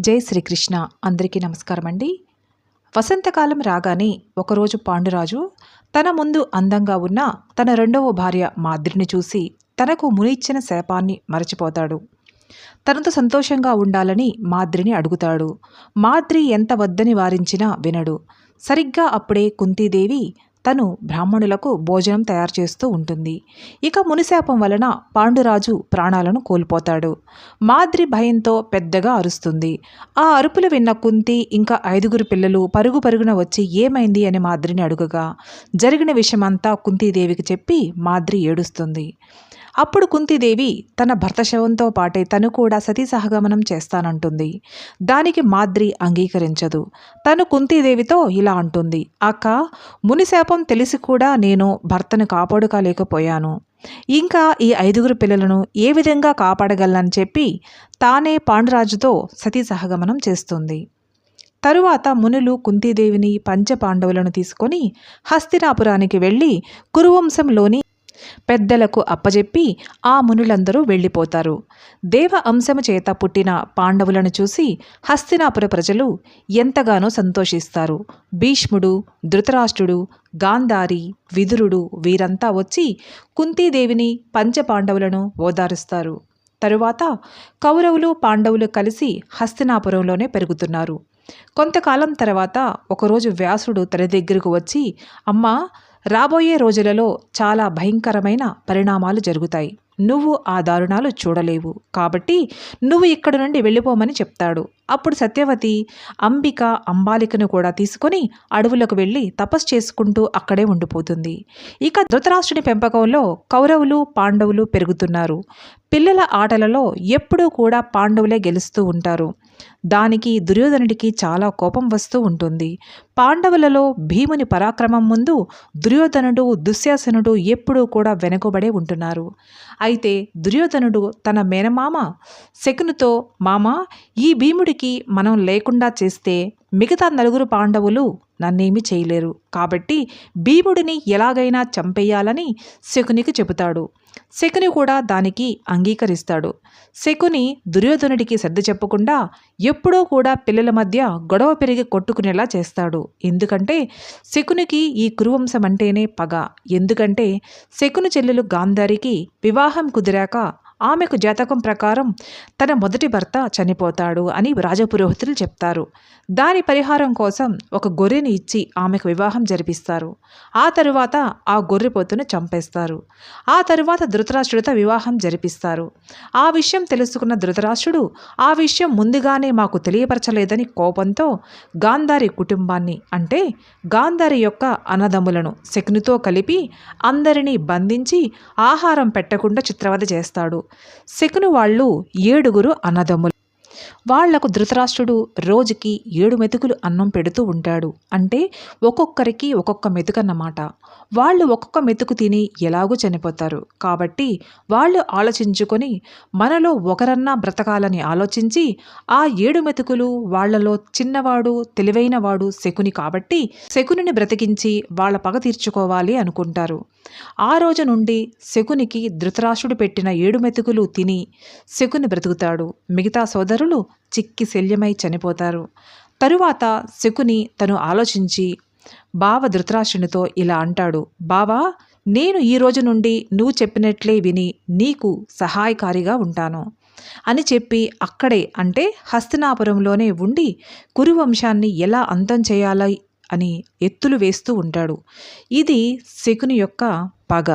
జై శ్రీకృష్ణ. అందరికీ నమస్కారం అండి వసంతకాలం రాగానే ఒకరోజు పాండురాజు తన ముందు అందంగా ఉన్న తన రెండవ భార్య మాద్రిని చూసి తనకు మునిచ్చిన శాపాన్ని మరచిపోతాడు. తనతో సంతోషంగా ఉండాలని మాద్రిని అడుగుతాడు. మాద్రి ఎంత వద్దని వారించినా వినడు. సరిగ్గా అప్పుడే కుంతీదేవి తను బ్రాహ్మణులకు భోజనం తయారు చేస్తూ ఉంటుంది. ఇక మునిశాపం వలన పాండురాజు ప్రాణాలను కోల్పోతాడు. మాద్రి భయంతో పెద్దగా అరుస్తుంది. ఆ అరుపులు విన్న కుంతి ఇంకా ఐదుగురు పిల్లలు పరుగు పరుగున వచ్చి ఏమైంది అని మాద్రిని అడుగగా. జరిగిన విషయమంతా కుంతీదేవికి చెప్పి మాద్రి ఏడుస్తుంది. అప్పుడు కుంతిదేవి తన భర్త శవంతో పాటే తను కూడా సతీ సహగమనం చేస్తానంటుంది. దానికి మాద్రి అంగీకరించదు. తను కుంతీదేవితో ఇలా అంటుంది. అక్క మునిశాపం తెలిసి కూడా నేను భర్తను కాపాడుకోలేకపోయాను. ఇంకా ఈ ఐదుగురు పిల్లలను ఏ విధంగా కాపాడగలనని చెప్పి తానే పాండురాజుతో సతీ సహగమనం చేస్తుంది. తరువాత మునులు కుంతీదేవిని పంచపాండవులను తీసుకొని హస్తినాపురానికి వెళ్ళి కురువంశంలోని పెద్దలకు అప్పజెప్పి ఆ మునులందరూ వెళ్ళిపోతారు. దేవ అంశము చేత పుట్టిన పాండవులను చూసి హస్తినాపుర ప్రజలు ఎంతగానో సంతోషిస్తారు. భీష్ముడు ధృతరాష్ట్రుడు గాంధారి విదురుడు వీరంతా వచ్చి కుంతీదేవిని పంచపాండవులను ఓదారుస్తారు. తరువాత కౌరవులు పాండవులు కలిసి హస్తినాపురంలోనే పెరుగుతున్నారు. కొంతకాలం తర్వాత ఒకరోజు వ్యాసుడు తన దగ్గరకు వచ్చి అమ్మా రాబోయే రోజులలో చాలా భయంకరమైన పరిణామాలు జరుగుతాయి. నువ్వు ఆ దారుణాలు చూడలేవు. కాబట్టి నువ్వు ఇక్కడ నుండి వెళ్ళిపోమని చెప్తాడు. అప్పుడు సత్యవతి అంబిక అంబాలికను కూడా తీసుకొని అడవులకు వెళ్ళి తపస్సు చేసుకుంటూ అక్కడే ఉండిపోతుంది. ఇక ధృతరాష్ట్రుని పెంపకంలో కౌరవులు పాండవులు పెరుగుతున్నారు. పిల్లల ఆటలలో ఎప్పుడూ కూడా పాండవులే గెలుస్తూ ఉంటారు. దానికి దుర్యోధనుడికి చాలా కోపం వస్తూ ఉంటుంది. పాండవులలో భీముని పరాక్రమం ముందు దుర్యోధనుడు దుశ్శాసనుడు ఎప్పుడూ కూడా వెనుకబడే ఉంటున్నారు. అయితే దుర్యోధనుడు తన మేనమామ శకునితో మామ ఈ భీముడికి మనం లేకుండా చేస్తే మిగతా నలుగురు పాండవులు నన్నేమీ చేయలేరు. కాబట్టి భీముడిని ఎలాగైనా చంపేయాలని శకునికి చెబుతాడు. శకుని కూడా దానికి అంగీకరిస్తాడు. శకుని దుర్యోధనుడికి సర్ది చెప్పకుండా ఎప్పుడో కూడా పిల్లల మధ్య గొడవ పెరిగి కొట్టుకునేలా చేస్తాడు. ఎందుకంటే శకునికి ఈ కురువంశం అంటేనే పగ. ఎందుకంటే శకుని చెల్లెలు గాంధారికి వివాహం కుదిరాక ఆమెకు జాతకం ప్రకారం తన మొదటి భర్త చనిపోతాడు అని రాజపురోహితులు చెప్తారు. దాని పరిహారం కోసం ఒక గొర్రెని ఇచ్చి ఆమెకు వివాహం జరిపిస్తారు. ఆ తరువాత ఆ గొర్రెపోతును చంపేస్తారు. ఆ తరువాత ధృతరాష్ట్రుడితో వివాహం జరిపిస్తారు. ఆ విషయం తెలుసుకున్న ధృతరాష్ట్రుడు ఆ విషయం ముందుగానే మాకు తెలియపరచలేదని కోపంతో గాంధారి కుటుంబాన్ని అంటే గాంధారి యొక్క అన్నదమ్ములను శకునితో కలిపి అందరినీ బంధించి ఆహారం పెట్టకుండా చిత్రవద చేస్తాడు. శకుని వాళ్ళు ఏడుగురు అన్నదమ్ములు. వాళ్ళకు ధృతరాష్ట్రుడు రోజుకి ఏడు మెతుకులు అన్నం పెడుతూ ఉంటాడు. అంటే ఒక్కొక్కరికి ఒక్కొక్క మెతుకన్నమాట. వాళ్ళు ఒక్కొక్క మెతుకు తిని ఎలాగూ చనిపోతారు. కాబట్టి వాళ్ళు ఆలోచించుకొని మనలో ఒకరన్నా బ్రతకాలని ఆలోచించి ఆ ఏడు మెతుకులు వాళ్ళలో చిన్నవాడు తెలివైనవాడు శకుని కాబట్టి శకునిని బ్రతికించి వాళ్ళ పగ తీర్చుకోవాలి అనుకుంటారు. ఆ రోజు నుండి శకునికి ధృతరాష్ట్రుడు పెట్టిన ఏడు మెతుకులు తిని శకుని బ్రతుకుతాడు. మిగతా సోదరు సోదరులు చిక్కి శల్యమై చనిపోతారు. తరువాత శకుని తను ఆలోచించి బావ ధృతరాష్ట్రునితో ఇలా అంటాడు బావా నేను ఈ రోజు నుండి నువ్వు చెప్పినట్లే విని నీకు సహాయకారిగా ఉంటాను అని చెప్పి అక్కడే అంటే హస్తినాపురంలోనే ఉండి కురువంశాన్ని ఎలా అంతం చేయాలి అని ఎత్తులు వేస్తూ ఉంటాడు. ఇది శకుని యొక్క పగ.